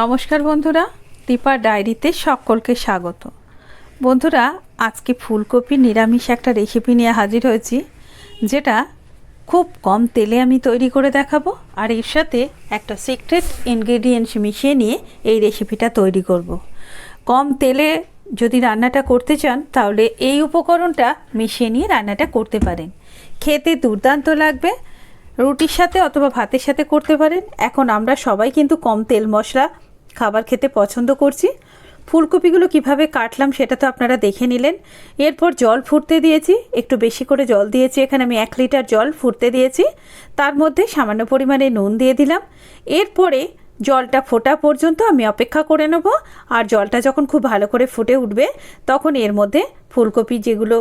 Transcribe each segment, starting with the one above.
নমস্কার বন্ধুরা, দীপা ডায়েরিতে সকলকে স্বাগত। বন্ধুরা, আজকে ফুলকপি নিরামিষ একটা রেসিপি নিয়ে হাজির হয়েছি, যেটা খুব কম তেলে আমি তৈরি করে দেখাবো, আর এর সাথে একটা সিক্রেট ইনগ্রেডিয়েন্টস মিশিয়ে নিয়ে এই রেসিপিটা তৈরি করব। কম তেলে যদি রান্নাটা করতে চান, তাহলে এই উপকরণটা মিশিয়ে নিয়ে রান্নাটা করতে পারেন। খেতে দুর্দান্ত লাগবে, রুটির সাথে অথবা ভাতের সাথে করতে পারেন। এখন আমরা সবাই কিন্তু কম তেল মশলা খাবার খেতে পছন্দ করছি। ফুলকপিগুলো কীভাবে কাটলাম সেটা তো আপনারা দেখে নিলেন। এরপর জল ফুটতে দিয়েছি, একটু বেশি করে জল দিয়েছি। এখানে আমি এক লিটার জল ফুটতে দিয়েছি। তার মধ্যে সামান্য পরিমাণে নুন দিয়ে দিলাম। এরপরে জলটা ফোটা পর্যন্ত আমি অপেক্ষা করে নেব। আর জলটা যখন খুব ভালো করে ফুটে উঠবে, তখন এর মধ্যে ফুলকপি যেগুলো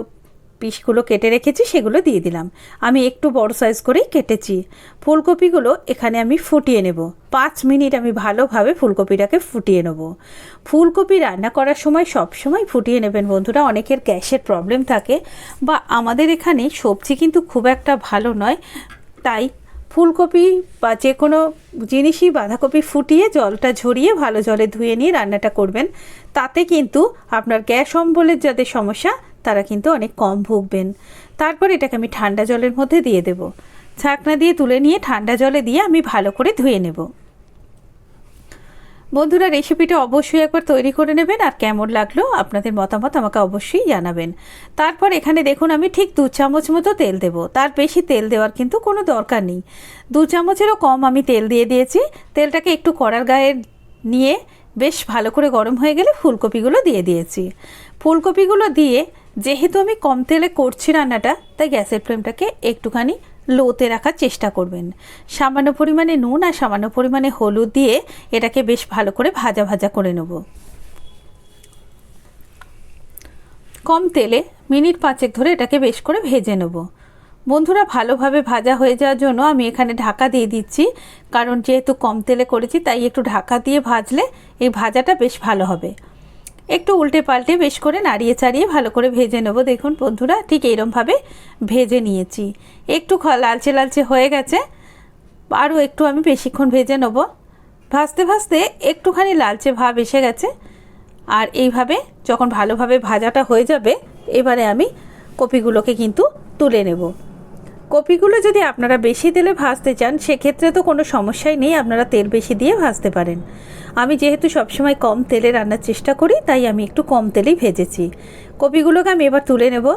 পিসগুলো কেটে রেখেছি, সেগুলো দিয়ে দিলাম। আমি একটু বড় সাইজ করেই কেটেছি। ফুলকপিগুলো এখানে আমি ফুটিয়ে নেব। পাঁচ মিনিট আমি ভালোভাবে ফুলকপিটাকে ফুটিয়ে নেব। ফুলকপি রান্না করার সময় সব সময় ফুটিয়ে নেবেন বন্ধুরা। অনেকের গ্যাসের প্রবলেম থাকে বা আমাদের এখানে সবজি কিন্তু খুব একটা ভালো নয়। তাই ফুলকপি বা যে কোনো জিনিসই বাঁধাকপি ফুটিয়ে জলটা ঝরিয়ে ভালো জলে ধুয়ে নিয়ে রান্নাটা করবেন। তাতে কিন্তু আপনার গ্যাস অম্বলের যাদের সমস্যা তারা কিন্তু অনেক কম ভুগবেন। তারপর এটাকে আমি ঠান্ডা জলের মধ্যে দিয়ে দেব। ছাকনা দিয়ে তুলে নিয়ে ঠান্ডা জলে দিয়ে আমি ভালো করে ধুয়ে নেব। বন্ধুরা, রেসিপিটা অবশ্যই একবার তৈরি করে নেবেন আর কেমন লাগল আপনাদের মতামত আমাকে অবশ্যই জানাবেন। তারপর এখানে দেখুন, আমি ঠিক দু চামচ মতো তেল দেব। তার বেশি তেল দেওয়ার কিন্তু কোনো দরকার নেই। দু চামচেরও কম আমি তেল দিয়ে দিয়েছি। তেলটাকে একটু কড়ার গায়ে নিয়ে বেশ ভালো করে গরম হয়ে গেলে ফুলকপিগুলো দিয়ে দিয়েছি। ফুলকপিগুলো দিয়ে যেহেতু আমি কম তেলে করছি রান্নাটা, তাই গ্যাসের ফ্লেমটাকে একটুখানি লোতে রাখার চেষ্টা করবেন। সামান্য পরিমাণে নুন আর সামান্য পরিমাণে হলুদ দিয়ে এটাকে বেশ ভালো করে ভাজা ভাজা করে নেব। কম তেলে মিনিট পাঁচেক ধরে এটাকে বেশ করে ভেজে নেব। বন্ধুরা, ভালোভাবে ভাজা হয়ে যাওয়ার জন্য আমি এখানে ঢাকা দিয়ে দিচ্ছি, কারণ যেহেতু কম তেলে করেছি, তাই একটু ঢাকা দিয়ে ভাজলে এই ভাজাটা বেশ ভালো হবে। একটু উল্টে পাল্টে বেশ করে নাড়িয়ে চাড়িয়ে ভালো করে ভেজে নেব। দেখুন বন্ধুরা, ঠিক এইরমভাবে ভেজে নিয়েছি। একটু লালচে লালচে হয়ে গেছে। আরও একটু আমি বেশিক্ষণ ভেজে নেব। ভাজতে ভাজতে একটুখানি লালচে ভাব এসে গেছে। আর এইভাবে যখন ভালোভাবে ভাজাটা হয়ে যাবে, এবারে আমি কপিগুলোকে কিন্তু তুলে নেব। কপিগুলো যদি আপনারা বেশি তেলে ভাজতে চান, সেক্ষেত্রে তো কোনো সমস্যাই নেই, আপনারা তেল বেশি দিয়ে ভাজতে পারেন। আমি যেহেতু সবসময় কম তেলে রান্নার চেষ্টা করি, তাই আমি একটু কম তেলেই ভেজেছি। কপিগুলোকে আমি এবার তুলে নেব।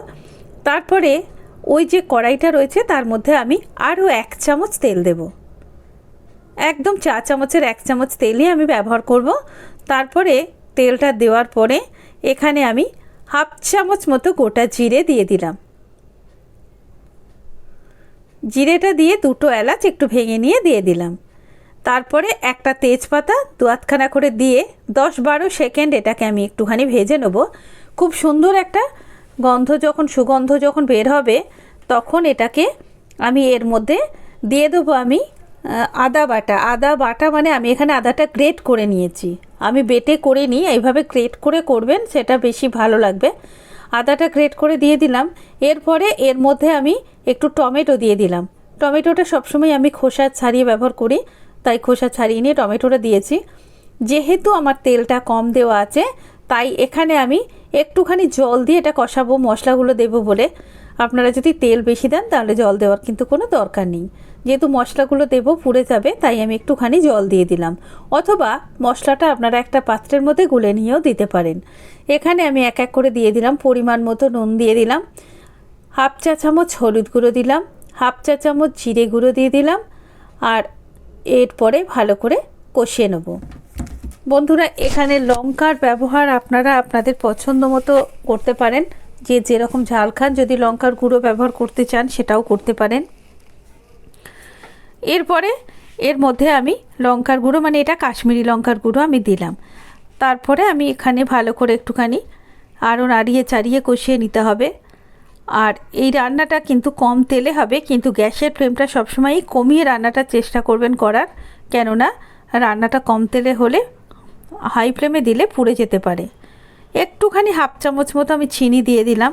তারপরে ওই যে কড়াইটা রয়েছে, তার মধ্যে আমি আরও এক চামচ তেল দেব। একদম চা চামচের এক চামচ তেলই আমি ব্যবহার করব। তারপরে তেলটা দেওয়ার পরে এখানে আমি হাফ চামচ মতো গোটা জিরে দিয়ে দিলাম। জিরেটা দিয়ে দুটো এলাচ একটু ভেঙে নিয়ে দিয়ে দিলাম। তারপরে একটা তেজপাতা দু আধখানা করে দিয়ে দশ বারো সেকেন্ড এটাকে আমি একটুখানি ভেজে নেব। খুব সুন্দর একটা গন্ধ যখন, সুগন্ধ যখন বের হবে, তখন এটাকে আমি এর মধ্যে দিয়ে দেবো আমি আদা বাটা। আদা বাটা মানে আমি এখানে আদাটা গ্রেট করে নিয়েছি। আমি বেটে করে নিই, এইভাবে গ্রেট করে করবেন, সেটা বেশি ভালো লাগবে। আদাটা গ্রেট করে দিয়ে দিলাম। এরপরে এর মধ্যে আমি একটু টমেটো দিয়ে দিলাম। টমেটোটা সবসময় আমি খোসা ছাড়িয়ে ব্যবহার করি, তাই খোসা ছাড়িয়ে নিয়ে টমেটোটা দিয়েছি। যেহেতু আমার তেলটা কম দেওয়া আছে, তাই এখানে আমি একটুখানি জল দিয়ে এটা কষাবো, মশলাগুলো দেবো বলে। আপনারা যদি তেল বেশি দেন তাহলে জল দেওয়ার কিন্তু কোনো দরকার নেই। যেহেতু মশলাগুলো দেবো, পুড়ে যাবে, তাই আমি একটুখানি জল দিয়ে দিলাম। অথবা মশলাটা আপনারা একটা পাত্রের মধ্যে গুলে নিয়েও দিতে পারেন। এখানে আমি এক এক করে দিয়ে দিলাম, পরিমাণ মতো নুন দিয়ে দিলাম। হাফ চা চামচ হলুদ গুঁড়ো দিলাম, হাফ চা চামচ জিরে গুঁড়ো দিয়ে দিলাম, আর এরপরে ভালো করে কষিয়ে নেব। বন্ধুরা, এখানে লঙ্কার ব্যবহার আপনারা আপনাদের পছন্দ মতো করতে পারেন। যে যেরকম ঝাল খান, যদি লঙ্কার গুঁড়ো ব্যবহার করতে চান, সেটাও করতে পারেন। এরপরে, এর মধ্যে আমি লঙ্কার গুঁড়ো মানে এটা কাশ্মীরি লঙ্কার গুঁড়ো আমি দিলাম। তারপরে আমি এখানে ভালো করে একটুখানি আরও নাড়িয়ে চাড়িয়ে কষিয়ে নিতে হবে। আর এই রান্নাটা কিন্তু কম তেলে হবে, কিন্তু গ্যাসের ফ্লেমটা সবসময়ই কমিয়ে রান্নাটার চেষ্টা করবেন করার। কেননা, রান্নাটা কম তেলে হলে হাই ফ্লেমে দিলে পুড়ে যেতে পারে। একটুখানি হাফ চামচ মতো আমি চিনি দিয়ে দিলাম।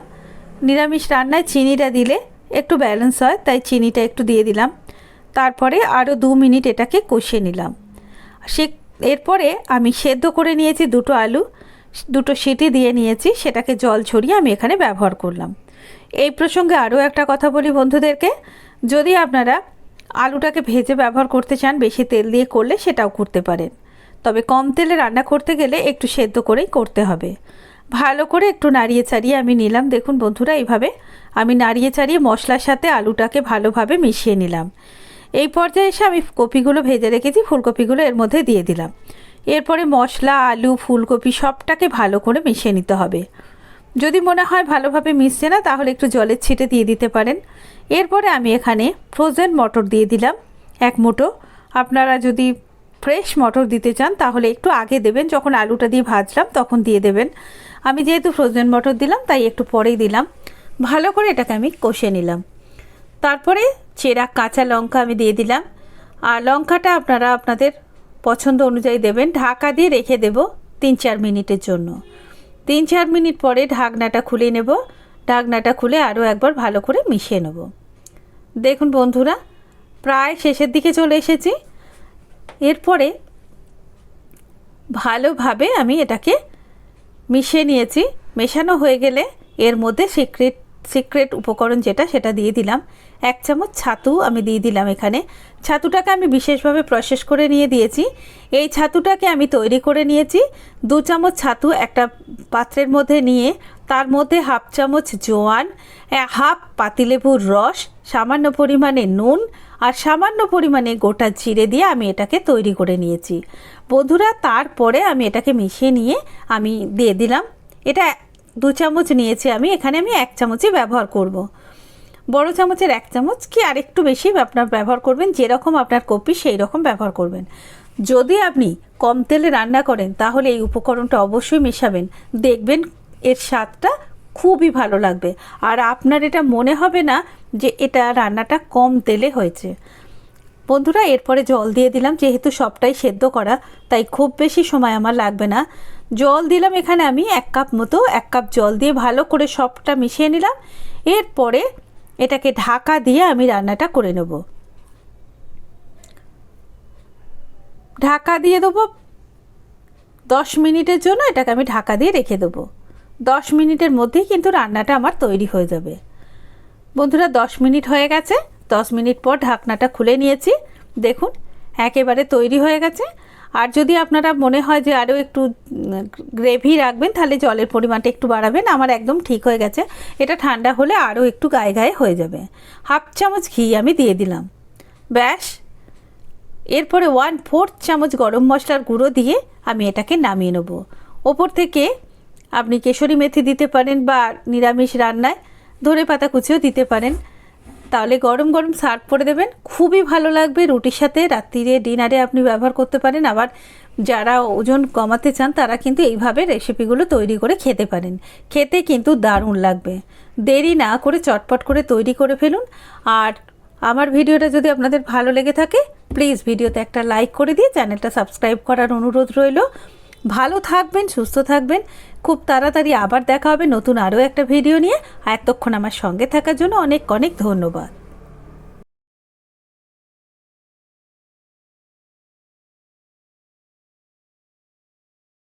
নিরামিষ রান্নায় চিনিটা দিলে একটু ব্যালেন্স হয়, তাই চিনিটা একটু দিয়ে দিলাম। তারপরে আরও দু মিনিট এটাকে কষিয়ে নিলাম। সে এরপরে আমি সেদ্ধ করে নিয়েছি দুটো আলু, দুটো সিটি দিয়ে নিয়েছি, সেটাকে জল ছড়িয়ে আমি এখানে ব্যবহার করলাম। এই প্রসঙ্গে আরও একটা কথা বলি বন্ধুদেরকে, যদি আপনারা আলুটাকে ভেজে ব্যবহার করতে চান, বেশি তেল দিয়ে করলে সেটাও করতে পারেন। তবে কম তেলে রান্না করতে গেলে একটু সেদ্ধ করেই করতে হবে। ভালো করে একটু নাড়িয়ে চাড়িয়ে আমি নিলাম। দেখুন বন্ধুরা, এইভাবে আমি নাড়িয়ে চাড়িয়ে মশলার সাথে আলুটাকে ভালোভাবে মিশিয়ে নিলাম। এই পর্যায়ে এসে আমি কপিগুলো ভেজে রেখেছি, ফুলকপিগুলো এর মধ্যে দিয়ে দিলাম। এরপরে মশলা, আলু, ফুলকপি সবটাকে ভালো করে মিশিয়ে নিতে হবে। যদি মনে হয় ভালোভাবে মিশছে না, তাহলে একটু জলের ছিটে দিয়ে দিতে পারেন। এরপরে আমি এখানে ফ্রোজেন মটর দিয়ে দিলাম, এক মুঠো। আপনারা যদি ফ্রেশ মটর দিতে চান, তাহলে একটু আগে দেবেন। যখন আলুটা দিয়ে ভাজলাম, তখন দিয়ে দেবেন। আমি যেহেতু ফ্রোজেন মটর দিলাম, তাই একটু পরেই দিলাম। ভালো করে এটাকে আমি কষে নিলাম। তারপরে চেরা কাঁচা লঙ্কা আমি দিয়ে দিলাম। আর লঙ্কাটা আপনারা আপনাদের পছন্দ অনুযায়ী দেবেন। ঢাকা দিয়ে রেখে দেব তিন চার মিনিটের জন্য। তিন চার মিনিট পরে ঢাকনাটা খুলে নেব। ঢাকনাটা খুলে আরও একবার ভালো করে মিশিয়ে নেব। দেখুন বন্ধুরা, প্রায় শেষের দিকে চলে এসেছি। এরপরে ভালোভাবে আমি এটাকে মিশিয়ে নিয়েছি। মেশানো হয়ে গেলে এর মধ্যে সিক্রেট সিক্রেট উপকরণ যেটা, সেটা দিয়ে দিলাম। এক চামচ ছাতু আমি দিয়ে দিলাম এখানে। ছাতুটাকে আমি বিশেষভাবে প্রসেস করে নিয়ে দিয়েছি। এই ছাতুটাকে আমি তৈরি করে নিয়েছি। দু চামচ ছাতু একটা পাত্রের মধ্যে নিয়ে, তার মধ্যে হাফ চামচ জোয়ান হাফ পাতিলেবুর রস, সামান্য পরিমাণে নুন আর সামান্য পরিমাণে গোটা জিরে দিয়ে আমি এটাকে তৈরি করে নিয়েছি। বন্ধুরা, তারপরে আমি এটাকে মিশিয়ে নিয়ে আমি দিয়ে দিলাম। এটা দু চামচ নিয়েছি আমি, এখানে আমি এক চামচই ব্যবহার করব। বড় চামচের এক চামচ কি আর একটু বেশি আপনার ব্যবহার করবেন, যেরকম আপনার কপি সেই রকম ব্যবহার করবেন। যদি আপনি কম তেলে রান্না করেন, তাহলে এই উপকরণটা অবশ্যই মেশাবেন। দেখবেন এর স্বাদটা খুবই ভালো লাগবে। আর আপনার এটা মনে হবে না যে এটা রান্নাটা কম তেলে হয়েছে। বন্ধুরা, এরপরে জল দিয়ে দিলাম, যেহেতু সবটাই সেদ্ধ করা, তাই খুব বেশি সময় আমার লাগবে না। জল দিলাম এখানে আমি এক কাপ মতো, এক কাপ জল দিয়ে ভালো করে সবটা মিশিয়ে নিলাম। এরপরে এটাকে ঢাকা দিয়ে আমি রান্নাটা করে নেব। ঢাকা দিয়ে দেবো দশ মিনিটের জন্য, এটাকে আমি ঢাকা দিয়ে রেখে দেবো। দশ মিনিটের মধ্যেই কিন্তু রান্নাটা আমার তৈরি হয়ে যাবে। বন্ধুরা, দশ মিনিট হয়ে গেছে। দশ মিনিট পর ঢাকনাটা খুলে নিয়েছি। দেখুন, একেবারে তৈরি হয়ে গেছে। আর যদি আপনারা মনে হয় যে আরও একটু গ্রেভি রাখবেন, তাহলে জলের পরিমাণটা একটু বাড়াবেন। আমার একদম ঠিক হয়ে গেছে। এটা ঠান্ডা হলে আরও একটু গায়ে গায়ে হয়ে যাবে। হাফ চামচ ঘি আমি দিয়ে দিলাম। ব্যাস। এরপরে ওয়ান ফোর্থ চামচ গরম মশলার গুঁড়ো দিয়ে আমি এটাকে নামিয়ে নেব। ওপর থেকে আপনি কেশরি মেথি দিতে পারেন বা নিরামিষ রান্নায় ধরে পাতা কুচিও দিতে পারেন। তাহলে গরম গরম সার্ভ করে দেবেন। খুবই ভালো লাগবে রুটির সাথে। রাত্রিরে, ডিনারে আপনি ব্যবহার করতে পারেন। আবার যারা ওজন কমাতে চান, তারা কিন্তু এইভাবে রেসিপিগুলো তৈরি করে খেতে পারেন। খেতে কিন্তু দারুণ লাগবে। দেরি না করে চটপট করে তৈরি করে ফেলুন। আর আমার ভিডিওটা যদি আপনাদের ভালো লেগে থাকে প্লিজ ভিডিওতে একটা লাইক করে দিয়ে চ্যানেলটা সাবস্ক্রাইব করার অনুরোধ রইল। ভালো থাকবেন, সুস্থ থাকবেন। খুব তাড়াতাড়ি আবার দেখা হবে নতুন আরও একটা ভিডিও নিয়ে। এতক্ষণ আমার সঙ্গে থাকার জন্য অনেক অনেক ধন্যবাদ।